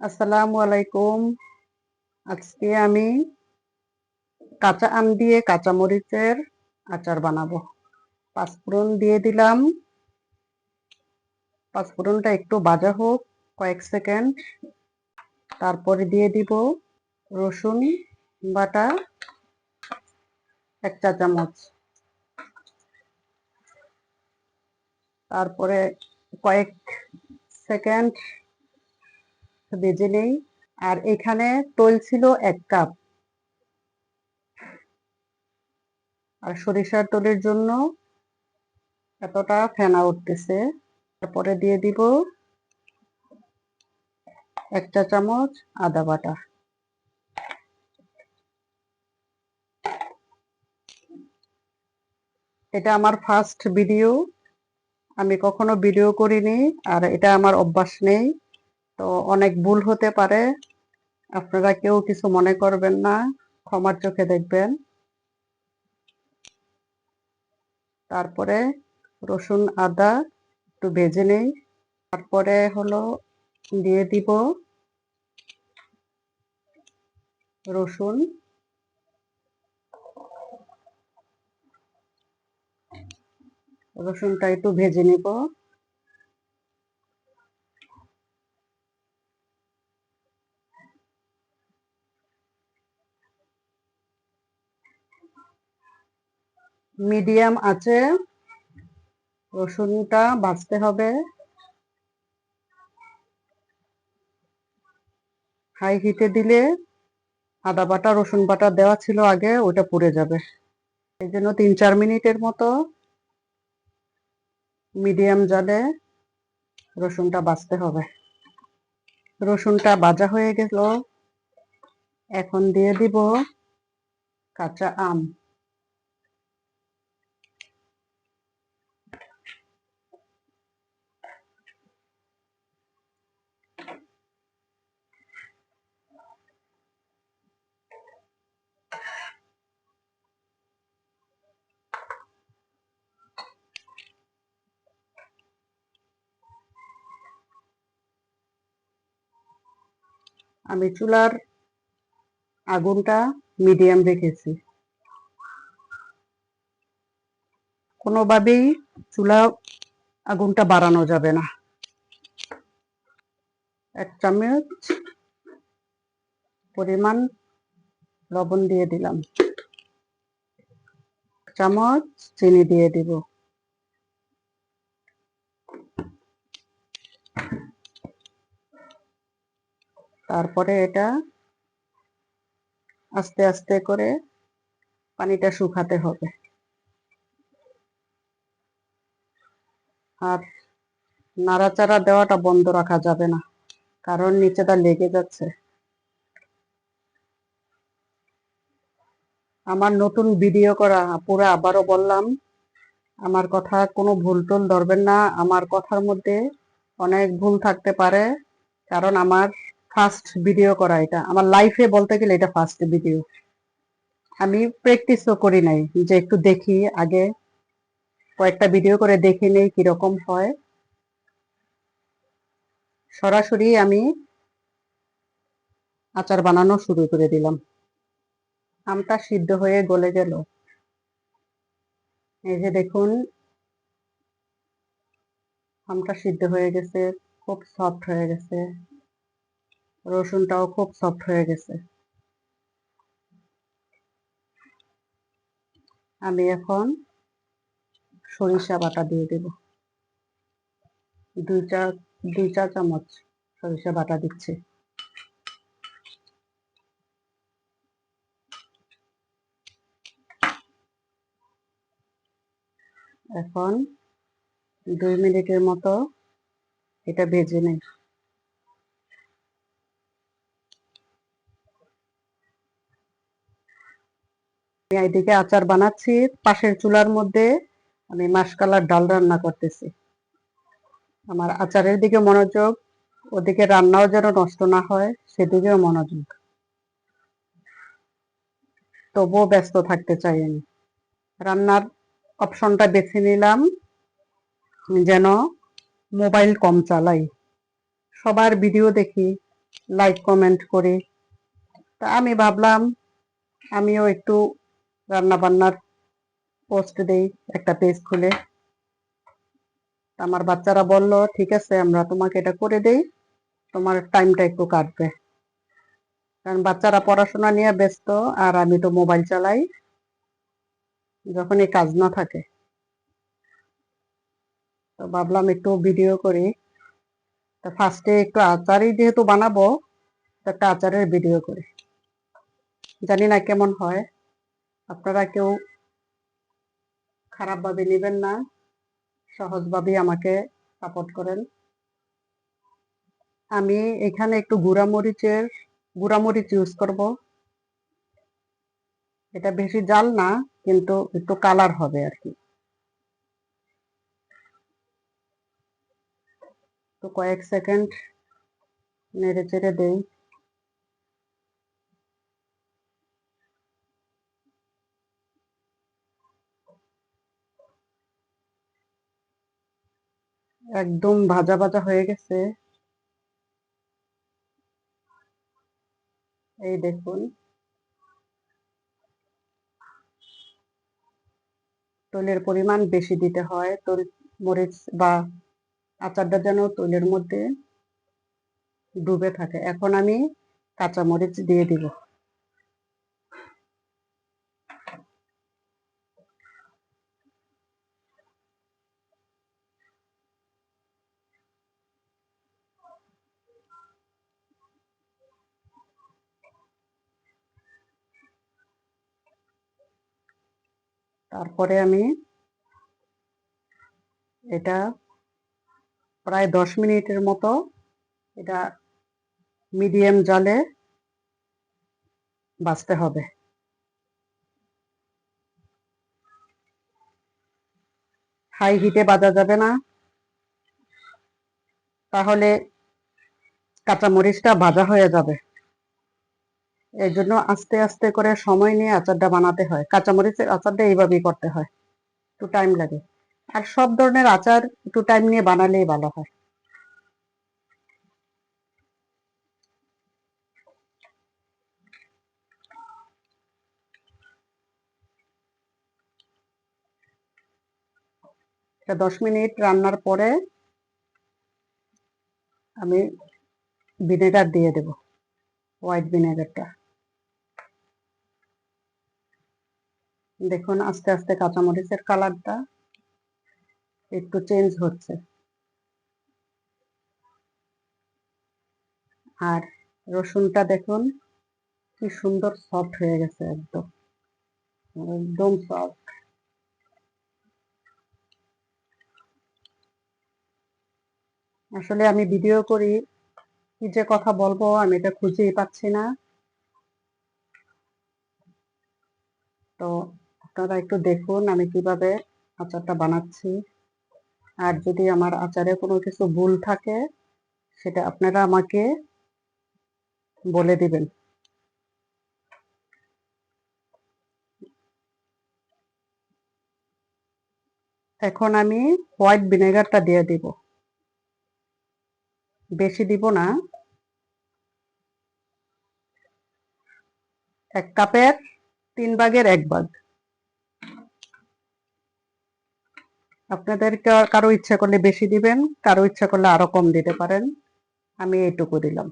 আসসালামু আলাইকুম। আজকে আমি কাঁচা আম দিয়ে কাঁচা মরিচের আচার বানাবো। পাঁচফোড়ন দিয়ে দিলাম। পাঁচফোড়নটা একটু ভাজা হোক, কয়েক সেকেন্ড। তারপরে দিয়ে দিব রসুন বাটা, এক চা চামচ। তারপরে কয়েক সেকেন্ড ভেজে নেই। আর এখানে তৈল ছিল এক কাপ। আর সরিষার তেলের জন্য এতটা ফেনা উঠতেছে। তারপরে দিয়ে দিব এক চা চামচ আদা বাটা। এটা আমার ফার্স্ট ভিডিও আমি কখনো ভিডিও করিনি, আর এটা আমার অভ্যাস নেই। তো অনেক ভুল হতে পারে। আপনারা কেউ কিছু মনে করবেন না, ক্ষমার চোখে দেখবেন। তারপরে রসুন, আদা একটু ভেজে নেই। তারপরে হলো দিয়ে দিব রসুন। রসুনটা একটু ভেজে নেব। মিডিয়াম আছে। রসুনটা ভাজতে হবে। হাই হিটে দিলে আদা বাটা, রসুন বাটা দেওয়া ছিল আগে, ওটা পুড়ে যাবে। এই জন্য তিন চার মিনিটের মতো মিডিয়াম জালে রসুনটা বাজতে হবে। রসুনটা বাজা হয়ে গেল। এখন দিয়ে দিব কাঁচা আম। আমি চুলার আগুনটা মিডিয়াম রেখেছি। কোনোভাবেই চুলা আগুনটা বাড়ানো যাবে না। এক চামচ পরিমাণ লবণ দিয়ে দিলাম। চামচ চিনি দিয়ে দিব। তারপরে এটা আস্তে আস্তে করে পানিটা শুকাতে হবে। আর নাড়াচাড়া দেওয়াটা বন্ধ রাখা যাবে না, কারণ নিচেটা লেগে যাচ্ছে। আমার নতুন ভিডিও করা পুরো আবারও বললাম, আমার কথা কোনো ভুল টুল ধরবেন না। আমার কথার মধ্যে অনেক ভুল থাকতে পারে, কারণ আমার ফার্স্ট ভিডিও করা এটা। আমার লাইফে বলতে গেলে এটা ফার্স্ট ভিডিও আমি প্র্যাকটিসও করি নাই যে একটু দেখি আগে। কয়েকটা ভিডিও করে দেখে নেই কীরকম হয়। সরাসরি আমি আচার বানানো শুরু করে দিলাম। আমটা সিদ্ধ হয়ে গলে গেল। এই যে দেখুন, আমটা সিদ্ধ হয়ে গেছে, খুব সফট হয়ে গেছে। রসুনটাও খুব সফট হয়ে গেছে। আমি এখন সরিষা বাটা দিয়ে দেব। দুই চা দুই চা চামচ সরিষা বাটা দিচ্ছি। এখন দুই মিনিটের মতো এটা ভেজে নেই আমি এদিকে আচার বানাচ্ছি। পাশের চুলার মধ্যে আমি মাসকালার ডাল রান্না করতেছি। আমার আচারের দিকে মনোযোগ, ওদিকে রান্নাও যেন নষ্ট না হয়, সেদিকেও মনোযোগ। তবুও ব্যস্ত থাকতে চাই আমি। রান্নার অপশনটা বেছে নিলাম। যেন মোবাইল কম চালাই। সবার ভিডিও দেখি, লাইক কমেন্ট করি। তা আমি ভাবলাম, আমিও একটু রান্না বান্নার পোস্ট দেই, একটা পেজ খুলে। আমার বাচ্চারা বলল, ঠিক আছে, আমরা তোমাকে এটা করে দেই। তোমার টাইমটা একটু কাটবে। কারণ বাচ্চারা পড়াশোনা নিয়ে ব্যস্ত, আর আমি তো মোবাইল চালাই। যখনই কাজ না থাকে। তো ভাবলাম একটু ভিডিও করি। তো ফার্স্টে একটু আচারই যেহেতু বানাবো একটা আচারের ভিডিও করি। জানি না কেমন হয়। আপনারা কেউ খারাপভাবে নেবেন না সহজভাবেই আমাকে সাপোর্ট করেন। আমি এখানে একটু গুঁড়া মরিচের গুঁড়া মরিচ ইউজ করব। এটা বেশি জাল না, কিন্তু একটু কালার হবে আর কি। তো কয়েক সেকেন্ড নেড়ে চেড়ে দেই। একদম ভাজা ভাজা হয়ে গেছে। এই দেখুন। তৈলের পরিমাণ বেশি দিতে হয়, তৈল, মরিচ বা আচারটা যেন তৈলের মধ্যে ডুবে থাকে। এখন আমি কাঁচা মরিচ দিয়ে দিব। তারপরে আমি এটা প্রায় দশ মিনিটের মতো এটা মিডিয়াম জালে বাঁচতে হবে। হাই হিটে বাজা যাবে না। তাহলে কাঁচা মরিচটা ভাজা হয়ে যাবে। এই জন্য আস্তে আস্তে করে সময় নিয়ে আচারটা বানাতে হয়। কাঁচামরিচের আচারটা এইভাবেই করতে হয়। একটু টাইম লাগে। আর সব ধরনের আচার একটু টাইম নিয়ে বানালেই ভালো হয়। দশ মিনিট রান্নার পরে আমি ভিনেগার দিয়ে দেব। হোয়াইট ভিনেগারটা দেখুন, আস্তে আস্তে কাঁচামরিচের কালারটা একটু চেঞ্জ হচ্ছে। আর রসুনটা দেখুন, কি সুন্দর সফট হয়ে গেছে একদম একদম সফট আসলে আমি ভিডিও করি, কি যে কথা বলব আমি এটা খুঁজেই পাচ্ছি না। তো আপনারা একটু দেখুন আমি কীভাবে আচারটা বানাচ্ছি। আর যদি আমার আচারে কোনো কিছু ভুল থাকে, সেটা আপনারা আমাকে বলে দিবেন। এখন আমি হোয়াইট ভিনেগারটা দিয়ে দিব। বেশি দিব না। এক কাপের, তিন ভাগের এক ভাগ। আপনাদের কারও ইচ্ছা করলে বেশি দিবেন, কারও ইচ্ছা করলে আরও কম দিতে পারেন। আমি এইটুকু দিলাম।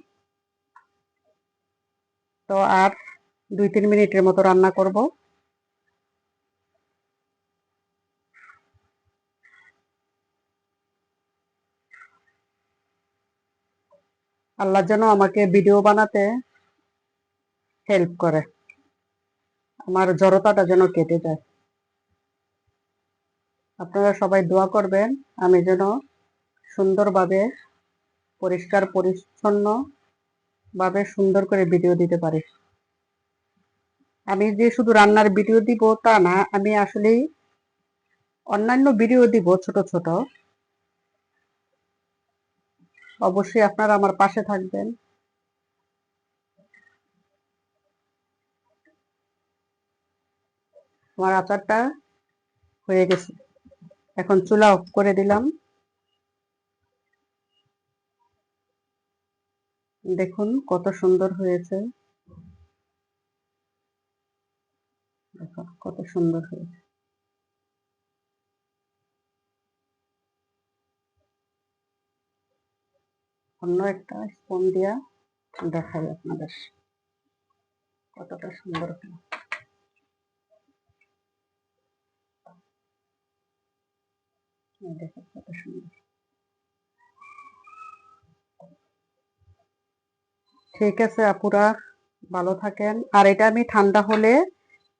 তো আর দুই তিন মিনিটের মতো রান্না করব। আল্লাহ যেন আমাকে ভিডিও বানাতে হেল্প করে। আমার জড়তাটা যেন কেটে যায়। আপনারা সবাই দোয়া করবেন, আমি যেন সুন্দরভাবে, পরিষ্কার, পরিচ্ছন্ন ভাবে সুন্দর করে ভিডিও দিতে পারি। আমি যে শুধু রান্নার ভিডিও দিব তা না, আমি আসলেই অন্যান্য ভিডিও দিব ছোট ছোট। অবশ্যই আপনারা আমার পাশে থাকবেন। আমার আচারটা হয়ে গেছে। এখন চুলা অফ করে দিলাম। দেখুন কত সুন্দর হয়েছে। কত সুন্দর হয়েছে। অন্য একটা স্পুন দিয়া দেখাই আপনাদের কতটা সুন্দর হলো এই কত সুন্দর। ঠিক আছে আপুরা, ভালো থাকেন। আর এটা আমি ঠান্ডা হলে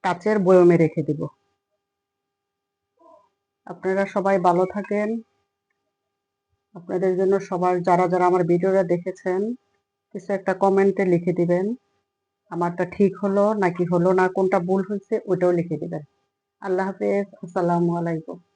কাচের বয়মে রেখে দিব। আপনারা সবাই ভালো থাকেন। আপনাদের জন্য সবার, যারা যারা আমার ভিডিওটা দেখেছেন, কিছু একটা কমেন্টে লিখে দিবেন। আমারটা ঠিক হলো নাকি হলো না, কোনটা ভুল হয়েছে ওটাও লিখে দিবেন। আল্লাহ হাফেজ, আসসালামু আলাইকুম।